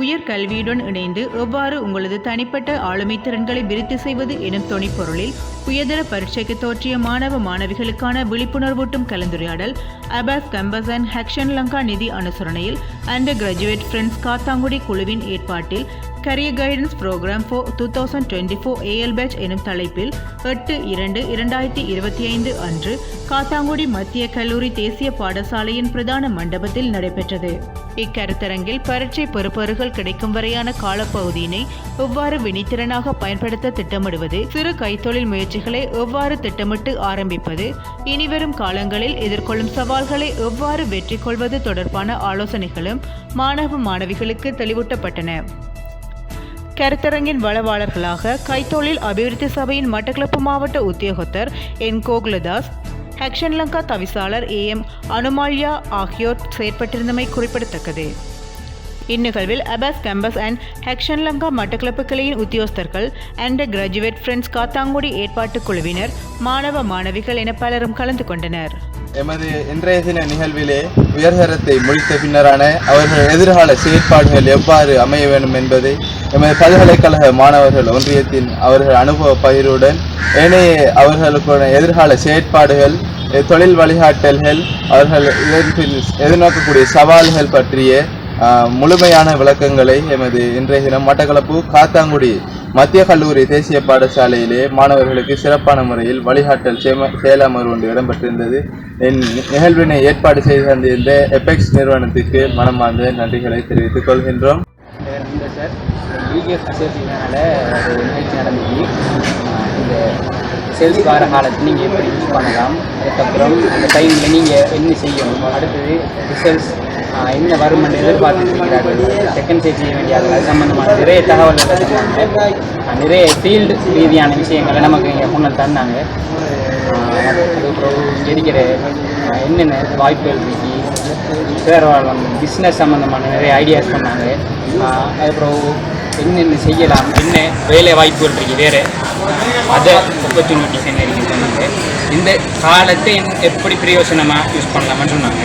உயர்கல்வியுடன் இணைந்து எவ்வாறு உங்களது தனிப்பட்ட ஆளுமை திறன்களை விருத்தி செய்வது எனும் தொனிப்பொருளில் உயர்தர பரீட்சைக்கு தோற்றிய மாணவ மாணவிகளுக்கான விழிப்புணர்வூட்டும் கலந்துரையாடல் அபாஸ் கம்பஸ் அண்ட் ஹக்ஷன் லங்கா நிதி அனுசரணையில் அண்டர் கிராஜுவேட் ஃப்ரெண்ட்ஸ் காத்தாங்குடி குழுவின் ஏற்பாட்டில் career guidance programme for two thousand twenty four AL batch எனும் தலைப்பில் எட்டு இரண்டு இரண்டாயிரத்தி இருபத்தி ஐந்து அன்று காத்தாங்குடி மத்திய கல்லூரி தேசிய பாடசாலையின் பிரதான மண்டபத்தில் நடைபெற்றது. இக்கருத்தரங்கில் பரீட்சை பெறுபவர்கள் கிடைக்கும் வரையான காலப்பகுதியினை எவ்வாறு வினித்திறனாக பயன்படுத்த திட்டமிடுவது சிறு கைத்தொழில் முயற்சிகளை எவ்வாறு திட்டமிட்டு ஆரம்பிப்பது இனிவரும் காலங்களில் எதிர்கொள்ளும் சவால்களை எவ்வாறு வெற்றி கொள்வது தொடர்பான ஆலோசனைகளும் மாணவ மாணவிகளுக்கு தெளிவூட்டப்பட்டன. கருத்தரங்கின் வளவாளர்களாக கைத்தொழில் அபிவிருத்தி சபையின் மட்டக்களப்பு மாவட்ட உத்தியோகத்தர் என். கோகுலதாஸ் ஹக்ஷன் லங்கா தவிசாளர் ஏ எம் அனுமால்யா ஆகியோர் செயற்பட்டிருந்தமை குறிப்பிடத்தக்கது. இந்நிகழ்வில் அபாஸ் கேம்பஸ் அண்ட் ஹக்ஷன் லங்கா மட்டக்களப்பு கிளையின் உத்தியோகஸ்தர்கள் அண்டர் கிராஜுவேட் ஃப்ரெண்ட்ஸ் காத்தாங்குடி ஏற்பாட்டுக் குழுவினர் மாணவ மாணவிகள் என பலரும் கலந்து கொண்டனர். எமது இன்றைய தின நிகழ்விலே உயர்கரத்தை முடித்த பின்னரான அவர்கள் எதிர்கால செயற்பாடுகள் எவ்வாறு அமைய வேண்டும் என்பதை எமது பல்கலைக்கழக மாணவர்கள் ஒன்றியத்தின் அவர்கள் அனுபவ பகிர்வுடன் ஏனைய அவர்களுக்கான எதிர்கால செயற்பாடுகள் தொழில் வழிகாட்டல்கள் அவர்கள் எதிர்நோக்கக்கூடிய சவால்கள் பற்றிய முழுமையான விளக்கங்களை எமது இன்றைய தினம் மட்டக்களப்பு காத்தாங்குடி மத்திய கல்லூரி தேசிய பாடசாலையிலே மாணவர்களுக்கு சிறப்பான முறையில் வழிகாட்டல் சேம செயலமர்வு ஒன்று இடம்பெற்றிருந்தது. என் நிகழ்வினை ஏற்பாடு செய்து தந்திருந்த எபெக்ஸ் நிறுவனத்திற்கு மனமார்ந்த நன்றிகளை தெரிவித்துக் கொள்கின்றோம். சார். யூஜிஎஃப் அசோசியேஷனால் ஒரு நிகழ்ச்சி நடந்துச்சு இந்த சேல்ஸ் வார காலத்தில் நீங்கள் எப்படி யூஸ் பண்ணலாம்? அதுக்கப்புறம் அந்த டைமில் நீங்கள் என்ன செய்யணும்? அடுத்தது ரிசல்ட்ஸ் என்ன வரும் என்று எதிர்பார்த்துட்டு செகண்ட் ஸ்டேஜ் செய்ய வேண்டிய அது சம்மந்தமான நிறைய தகவல்கள் சொன்னாங்க நிறைய ஃபீல்டு ரீதியான விஷயங்களை நமக்கு இங்கே முன்னர் தந்தாங்க. அதுக்கப்புறம் இங்கே இருக்கிற என்னென்ன வாய்ப்புகள் இருக்கு? வேறு பிஸ்னஸ் சம்மந்தமான நிறைய ஐடியாஸ் பண்ணாங்க அதுக்கப்புறம் என்னென்ன செய்யலாம் என்ன வேலை வாய்ப்புகள் இருக்கு வேறு அதை ஆப்பர்ச்சுனிட்டிஸ் என்ன இருக்குன்னு சொன்னாங்க. இந்த காலத்தை எப்படி பிரயோஜனமாக யூஸ் பண்ணலாம்னு சொன்னாங்க.